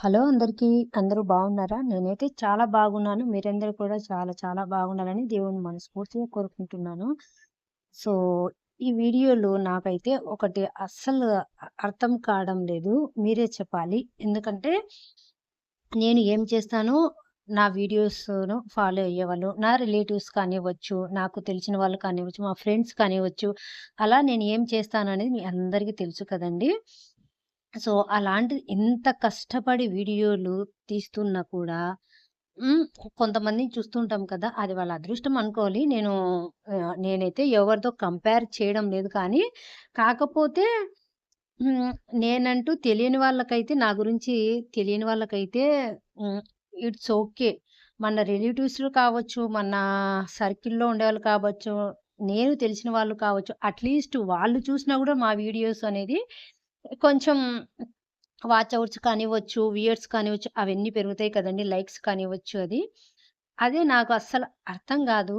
Hello అందరికీ. అందరూ బాగున్నారా? నేనైతే చాలా బాగున్నాను. మీరందరూ కూడా చాలా చాలా బాగుండాలని దేవుని మనస్ఫూర్తిగా కోరుకుంటున్నాను. సో, ఈ వీడియోలో నాకైతే ఒకటి అస్సలు అర్థం కావడం లేదు. మీరే చెప్పాలి. ఎందుకంటే నేను ఏం చేస్తానో నా వీడియోస్‌ను ఫాలో అయ్యేవాళ్ళు, నా రిలేటివ్స్ కానివ్వచ్చు, నాకు తెలిసిన వాళ్ళు కానివ్వచ్చు, మా ఫ్రెండ్స్ కానివ్వచ్చు, అలా నేను ఏం చేస్తాననేది మీ అందరికీ తెలుసు కదండీ! సో, అలాంటిది ఇంత కష్టపడి వీడియోలు తీస్తున్నా కూడా హ్మ్. కొంతమందిని చూస్తుంటాం కదా! అది వాళ్ళ అదృష్టం అనుకోవాలి. నేను నేనైతే ఎవరితో కంపేర్ చేయడం లేదు కానీ, కాకపోతే నేనంటూ తెలియని వాళ్ళకైతే నా గురించి తెలియని వాళ్ళకైతే ఇట్స్ ఓకే. మన రిలేటివ్స్‌లో కావచ్చు, మన సర్కిల్‌లో ఉండేవాళ్ళు కావచ్చు, నేను తెలిసిన వాళ్ళు కావచ్చు, అట్‌లీస్ట్ వాళ్ళు చూసినా కూడా మా వీడియోస్ అనేది కొంచెం వాచ్ అవర్స్ కానివ్వచ్చు, వ్యూయర్స్ కానివ్వచ్చు, అవన్నీ పెరుగుతాయి కదండి లైక్స్ కానివ్వచ్చు అది. అదే నాకు అస్సలు అర్థం కాదు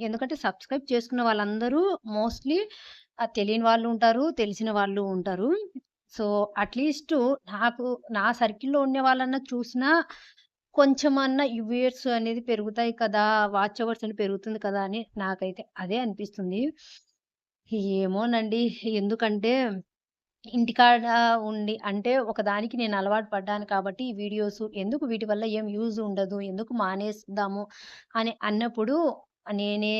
ఎందుకంటే సబ్స్క్రైబ్ చేసుకున్న వాళ్ళందరూ మోస్ట్‌లీ తెలియని వాళ్ళు ఉంటారు, తెలిసిన వాళ్ళు ఉంటారు. సో, అట్లీస్ట్ నాకు నా సర్కిల్‌లో ఉండే వాళ్ళన్నా చూసినా కొంచెమన్నా ఈ వ్యూయర్స్ అనేది పెరుగుతాయి కదా! వాచ్ అవర్స్ అని పెరుగుతుంది కదా! అని నాకైతే అదే అనిపిస్తుంది. ఏమోనండి. ఎందుకంటే ఇంటికాడ ఉండి అంటే ఒకదానికి నేను అలవాటు పడ్డాను కాబట్టి ఈ వీడియోస్ ఎందుకు వీటి వల్ల ఏం యూజ్ ఉండదు. ఎందుకు మానేద్దాము అని అన్నప్పుడు నేనే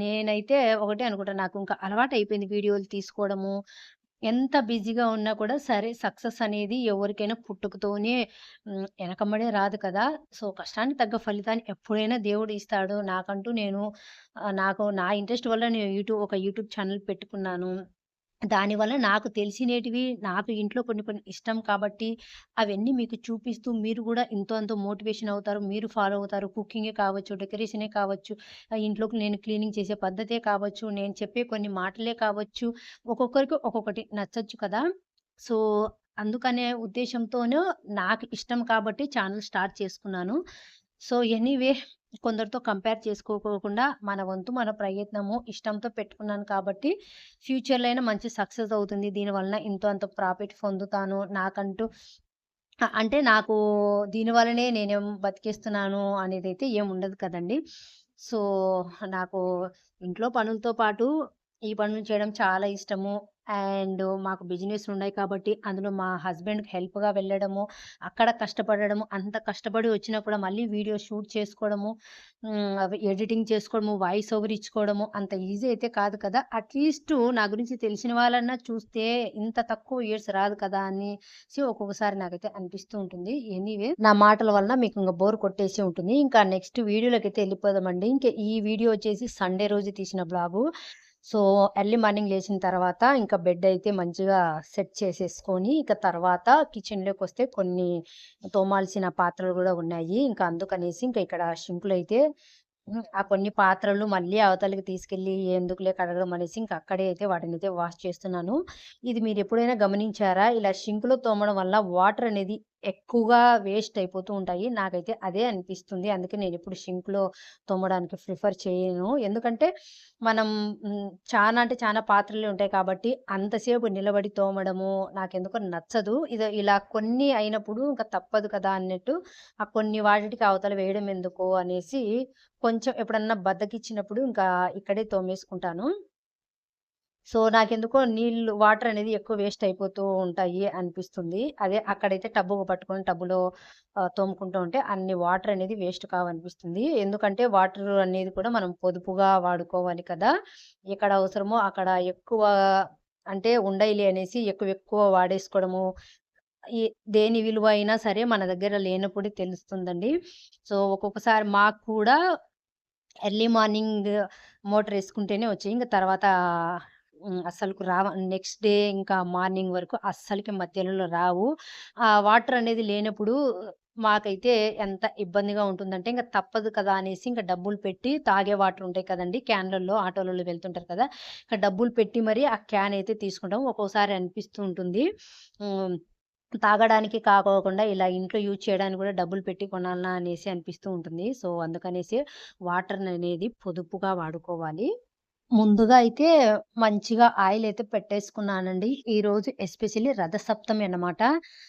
నేనైతే ఒకటే అనుకుంటాను. నాకు ఇంకా అలవాటయిపోయింది వీడియోలు తీసుకోవడము. ఎంత బిజీగా ఉన్నా కూడా సరే సక్సెస్ అనేది ఎవరికైనా పుట్టుకతోనే వెనకమ్మడే రాదు కదా! సో, కష్టానికి తగ్గ ఫలితాన్ని ఎప్పుడైనా దేవుడు ఇస్తాడు. నాకంటూ నేను నాకు నా ఇంట్రెస్ట్ వల్ల నేను యూట్యూబ్ ఒక యూట్యూబ్ ఛానల్ పెట్టుకున్నాను. దానివల్ల నాకు తెలిసినవి నాకు ఇంట్లో కొన్ని కొన్ని ఇష్టం కాబట్టి అవన్నీ మీకు చూపిస్తూ మీరు కూడా ఎంతో అంతో మోటివేషన్ అవుతారు. మీరు ఫాలో అవుతారు. కుకింగే కావచ్చు, డెకరేషనే కావచ్చు, ఇంట్లోకి నేను క్లీనింగ్ చేసే పద్ధతే కావచ్చు, నేను చెప్పే కొన్ని మాటలే కావచ్చు, ఒక్కొక్కరికి ఒక్కొక్కటి నచ్చచ్చు కదా! సో, అందుకనే ఉద్దేశంతోను నాకు ఇష్టం కాబట్టి ఛానల్ స్టార్ట్ చేసుకున్నాను. సో, ఎనీవే కొందరితో కంపేర్ చేసుకోకోకుండా మన వంతు మన ప్రయత్నము ఇష్టంతో పెట్టుకున్నాను కాబట్టి ఫ్యూచర్‌లో అయినా మంచి సక్సెస్ అవుతుంది. దీనివలన ఇంతో అంతో ప్రాఫిట్ పొందుతాను. నాకంటూ అంటే నాకు దీనివల్లనే నేనేం బతికేస్తున్నాను అనేదైతే ఏముండదు కదండీ! సో, నాకు ఇంట్లో పనులతో పాటు ఈ పనులు చేయడం చాలా ఇష్టము. అండ్ మాకు బిజినెస్‌లున్నాయి కాబట్టి అందులో మా హస్బెండ్‌కి హెల్ప్‌గా వెళ్ళడము, అక్కడ కష్టపడడము, అంత కష్టపడి వచ్చినా కూడా మళ్ళీ వీడియో షూట్ చేసుకోవడము, అవి ఎడిటింగ్ చేసుకోవడము, వాయిస్ ఓవర్ ఇచ్చుకోవడము అంత ఈజీ అయితే కాదు కదా! అట్లీస్ట్ నా గురించి తెలిసిన వాళ్ళన్నా చూస్తే ఇంత తక్కువ ఇయర్స్ రాదు కదా! అనేసి ఒక్కొక్కసారి నాకైతే అనిపిస్తూ ఉంటుంది. ఎనీవే నా మాటల వలన మీకు ఇంకా బోర్ కొట్టేసి ఉంటుంది. ఇంకా నెక్స్ట్ వీడియోలకి వెళ్ళిపోదామండి ఇంకా ఈ వీడియో వచ్చేసి సండే రోజు తీసిన బ్లాగు. సో, ఎర్లీ మార్నింగ్ లేచిన తర్వాత ఇంకా బెడ్ అయితే మంచిగా సెట్ చేసేసుకొని, ఇక తర్వాత కిచెన్లోకి వస్తే కొన్ని తోమాల్సిన పాత్రలు కూడా ఉన్నాయి. ఇంకా అందుకనేసి ఇంకా ఇక్కడ షింకులు అయితే ఆ కొన్ని పాత్రలు మళ్ళీ అవతలకి తీసుకెళ్ళి ఎందుకులే కడగడం అనేసి ఇంకా అక్కడే అయితే వాటిని అయితే వాష్ చేస్తున్నాను. ఇది మీరు ఎప్పుడైనా గమనించారా? ఇలా షింక్‌లో తోమడం వల్ల వాటర్ అనేది ఎక్కువగా వేస్ట్ అయిపోతూ ఉంటాయి. నాకైతే అదే అనిపిస్తుంది. అందుకే నేను ఇప్పుడు షింక్‌లో తోమడానికి ప్రిఫర్ చేయను. ఎందుకంటే మనం చాలా అంటే చాలా పాత్రలే ఉంటాయి కాబట్టి అంతసేపు నిలబడి తోమడము నాకెందుకో నచ్చదు. ఇది ఇలా కొన్ని అయినప్పుడు ఇంకా తప్పదు కదా! అన్నట్టు ఆ కొన్ని వాటికి అవతల వేయడం ఎందుకు అనేసి కొంచెం ఎప్పుడన్నా బద్దకిచ్చినప్పుడు ఇంకా ఇక్కడే తోమేసుకుంటాను. సో, నాకెందుకో నీళ్ళు వాటర్ అనేది ఎక్కువ వేస్ట్ అయిపోతూ ఉంటాయి అనిపిస్తుంది. అదే అక్కడైతే టబ్బు పట్టుకొని టబ్బులో తోముకుంటూ ఉంటే అన్ని వాటర్ అనేది వేస్ట్ కావనిపిస్తుంది. ఎందుకంటే వాటర్ అనేది కూడా మనం పొదుపుగా వాడుకోవాలి కదా! ఎక్కడ అవసరమో అక్కడ ఎక్కువ అంటే ఉండయిలే అనేసి ఎక్కువ ఎక్కువ వాడేసుకోవడము. దేని విలువ అయినా సరే మన దగ్గర లేనప్పుడు తెలుస్తుందండి. సో, ఒక్కొక్కసారి మాకు కూడా ఎర్లీ మార్నింగ్ మోటరేసుకుంటేనే వచ్చాయి. ఇంక తర్వాత అస్సలుకు రావ నెక్స్ట్ డే ఇంకా మార్నింగ్ వరకు అస్సలకి మధ్యలో రావు. ఆ వాటర్ అనేది లేనప్పుడు మాకైతే ఎంత ఇబ్బందిగా ఉంటుందంటే ఇంకా తప్పదు కదా! అనేసి ఇంకా డబ్బులు పెట్టి తాగే వాటర్ ఉంటాయి కదండీ! క్యాన్‌లలో ఆటోలలో వెళ్తుంటారు కదా! ఇంకా డబ్బులు పెట్టి మరి ఆ క్యాన్ అయితే తీసుకుంటాం. ఒక్కోసారి అనిపిస్తూ ఉంటుంది. తాగడానికి కాకోకుండా ఇలా ఇంట్లో యూజ్ చేయడానికి కూడా డబ్బులు పెట్టి కొనాలా అనేసి అనిపిస్తూ ఉంటుంది. సో, అందుకనేసి వాటర్ అనేది పొదుపుగా వాడుకోవాలి. ముందుగా అయితే మంచిగా ఆయిల్ అయితే పెట్టేసుకున్నానండి. ఈరోజు ఎస్పెషల్లీ రథసప్తమి అనమాట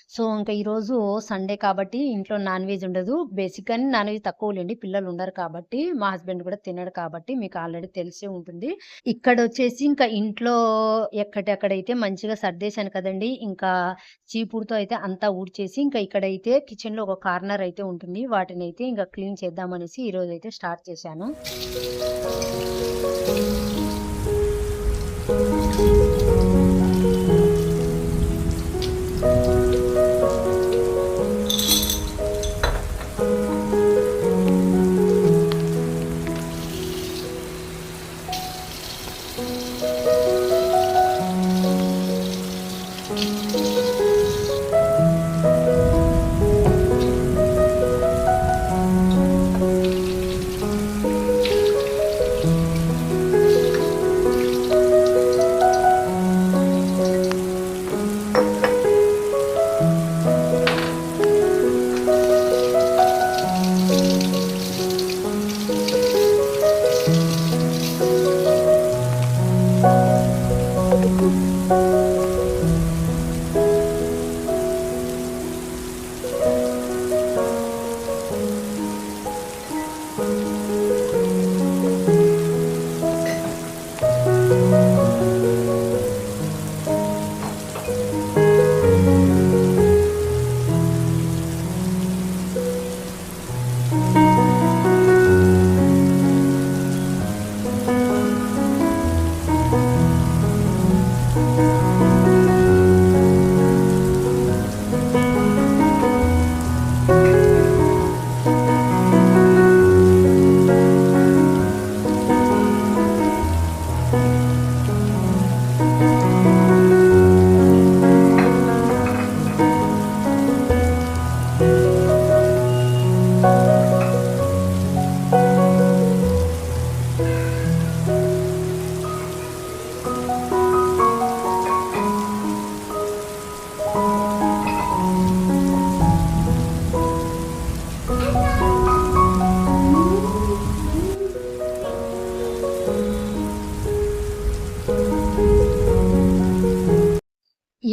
సో, ఇంకా ఈరోజు సండే కాబట్టి ఇంట్లో నాన్ వెజ్ ఉండదు. బేసిక్‌గానే నాన్ వెజ్ తక్కువ లేండి పిల్లలు ఉండరు కాబట్టి, మా హస్బెండ్ కూడా తినడు కాబట్టి మీకు ఆల్రెడీ తెలిసే ఉంటుంది. ఇక్కడ వచ్చేసి ఇంకా ఇంట్లో ఎక్కడెక్కడైతే మంచిగా సర్దేశాను కదండీ! ఇంకా చీపుడుతో అయితే అంతా ఊడ్చేసి, ఇంకా ఇక్కడైతే కిచెన్‌లో ఒక కార్నర్ అయితే ఉంటుంది. వాటిని అయితే ఇంకా క్లీన్ చేద్దామనేసి ఈరోజు అయితే స్టార్ట్ చేశాను.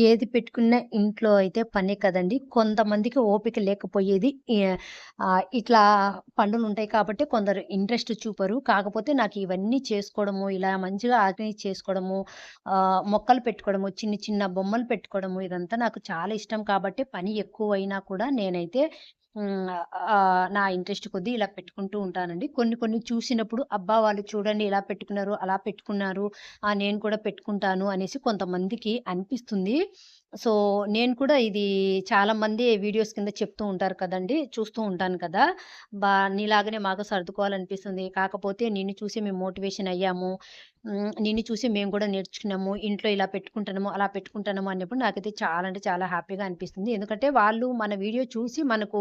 ఏది పెట్టుకున్నా ఇంట్లో అయితే పనే కదండీ! కొంతమందికి ఓపిక లేకపోయేది. ఇట్లా పండులు ఉంటాయి కాబట్టి కొందరు ఇంట్రెస్ట్ చూపరు. కాకపోతే నాకు ఇవన్నీ చేసుకోవడము, ఇలా మంచిగా ఆర్గనైజ్ చేసుకోవడము, మొక్కలు పెట్టుకోవడము, చిన్న చిన్న బొమ్మలు పెట్టుకోవడము ఇదంతా నాకు చాలా ఇష్టం కాబట్టి పని ఎక్కువైనా కూడా నేనైతే నా ఇంట్రెస్ట్ కొద్దీ ఇలా పెట్టుకుంటూ ఉంటానండి. కొన్ని కొన్ని చూసినప్పుడు అబ్బా! వాళ్ళు చూడండి ఇలా పెట్టుకున్నారు, అలా పెట్టుకున్నారు. నేను కూడా పెట్టుకుంటాను అనేసి కొంతమందికి అనిపిస్తుంది. సో, నేను కూడా ఇది చాలామంది వీడియోస్ కింద చెప్తూ ఉంటారు కదండీ! చూస్తూ ఉంటాను కదా! బా నీలాగనే మాకు సర్దుకోవాలనిపిస్తుంది. కాకపోతే నిన్ను చూసి మేము మోటివేషన్ అయ్యాము. నిన్ను చూసి మేము కూడా నేర్చుకున్నాము. ఇంట్లో ఇలా పెట్టుకుంటున్నాము, అలా పెట్టుకుంటున్నాము అన్నప్పుడు నాకైతే చాలా అంటే చాలా హ్యాపీగా అనిపిస్తుంది. ఎందుకంటే వాళ్ళు మన వీడియో చూసి మనకు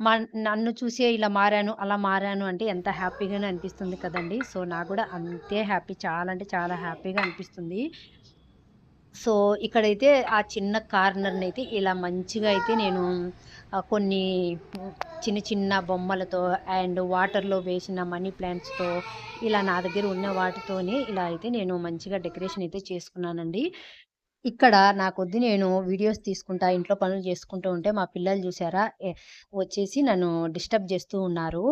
మన్ నన్ను చూసే ఇలా మారాను, అలా మారాను అంటే ఎంత హ్యాపీగానే అనిపిస్తుంది కదండి సో, నాకు కూడా అంతే హ్యాపీ చాలా అంటే చాలా హ్యాపీగా అనిపిస్తుంది. సో, ఇక్కడైతే ఆ చిన్న కార్నర్ని అయితే ఇలా మంచిగా అయితే నేను కొన్ని చిన్న చిన్న బొమ్మలతో అండ్ వాటర్‌లో వేసిన మనీ ప్లాంట్స్‌తో ఇలా నా దగ్గర ఉన్న వాటితోనే ఇలా అయితే నేను మంచిగా డెకరేషన్ అయితే చేసుకున్నానండి. ఇక్కడ నా కొద్ది నేను వీడియోస్ తీసుకుంటా, ఇంట్లో పనులు చేసుకుంటూ ఉంటే మా పిల్లలు చూసారా వచ్చేసి నన్ను డిస్టర్బ్ చేస్తూ ఉన్నారు.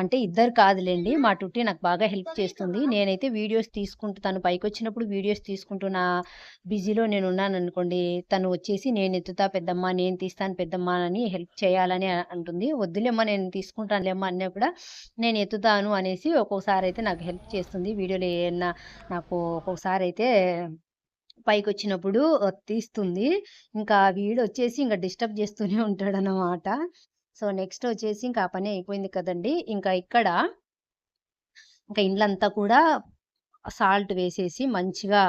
అంటే ఇద్దరు కాదులేండి మా టుట్టి నాకు బాగా హెల్ప్ చేస్తుంది. నేనైతే వీడియోస్ తీసుకుంటూ తను పైకి వచ్చినప్పుడు వీడియోస్ తీసుకుంటూ నా బిజీలో నేను ఉన్నాను అనుకోండి తను వచ్చేసి నేను ఎత్తుతా పెద్దమ్మ, నేను తీస్తాను పెద్దమ్మ అని హెల్ప్ చేయాలని అంటుంది. వద్దులేమ్మా నేను తీసుకుంటానులేమ్మా అన్నా కూడా నేను ఎత్తుతాను అనేసి ఒక్కొక్కసారయితే నాకు హెల్ప్ చేస్తుంది. వీడియోలో ఏమన్నా నాకు ఒక్కొక్కసారి అయితే పైకి వచ్చినప్పుడు తీస్తుంది. ఇంకా వీడొచ్చేసి ఇంకా డిస్టర్బ్ చేస్తూనే ఉంటాడనమాట. సో, నెక్స్ట్ వచ్చేసి ఇంకా ఆ పని అయిపోయింది కదండీ! ఇంకా ఇక్కడ ఇంకా ఇండ్లంతా కూడా సాల్ట్ వేసేసి మంచిగా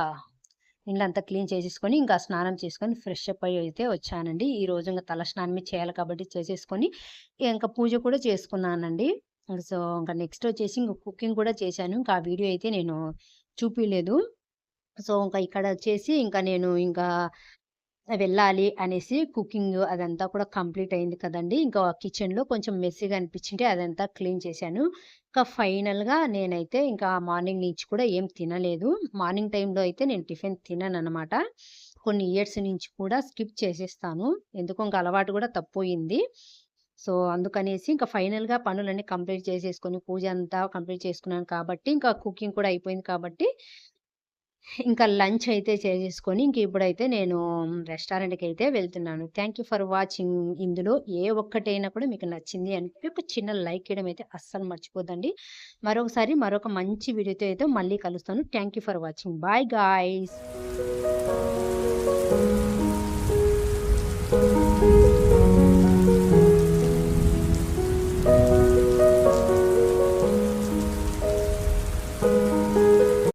ఇండ్లంతా క్లీన్ చేసేసుకొని, ఇంకా స్నానం చేసుకొని ఫ్రెష్ అప్ అయ్యి అయితే వచ్చానండి. ఈ రోజు ఇంకా తల స్నానమే చేయాలి కాబట్టి చేసేసుకొని, ఇంకా పూజ కూడా చేసుకున్నానండి. సో, ఇంకా నెక్స్ట్ వచ్చేసి ఇంక కుకింగ్ కూడా చేశాను. ఇంకా ఆ వీడియో అయితే నేను చూపించలేదు సో, ఇంకా ఇక్కడ వచ్చేసి ఇంకా నేను ఇంకా వెళ్ళాలి అనేసి కుకింగ్ అదంతా కూడా కంప్లీట్ అయింది కదండి ఇంకా కిచెన్‌లో కొంచెం మెస్సీగా అనిపించింటే అదంతా క్లీన్ చేశాను. ఇంకా ఫైనల్‌గా నేనైతే ఇంకా మార్నింగ్ నుంచి కూడా ఏం తినలేదు. మార్నింగ్ టైంలో అయితే నేను టిఫిన్ తినను అనమాట కొన్ని ఇయర్స్ నుంచి కూడా స్కిప్ చేసేస్తాను. ఎందుకో ఇంకా అలవాటు కూడా తప్పోయింది. సో, అందుకనేసి ఇంకా ఫైనల్‌గా పనులన్నీ కంప్లీట్ చేసేసుకొని పూజ అంతా కంప్లీట్ చేసుకున్నాను కాబట్టి ఇంకా కుకింగ్ కూడా అయిపోయింది కాబట్టి ఇంకా లంచ్ అయితే చేసేసుకొని ఇంక ఇప్పుడైతే నేను రెస్టారెంట్కి అయితే వెళ్తున్నాను. Thank you for watching. ఇందులో ఏ ఒక్కటైనా కూడా మీకు నచ్చింది అనిపి ఒక చిన్న లైక్ ఇయడం అయితే అస్సలు మర్చిపోదండి మరొకసారి మరొక మంచి వీడియోతో అయితే మళ్ళీ కలుస్తాను. Thank you for watching. Bye guys.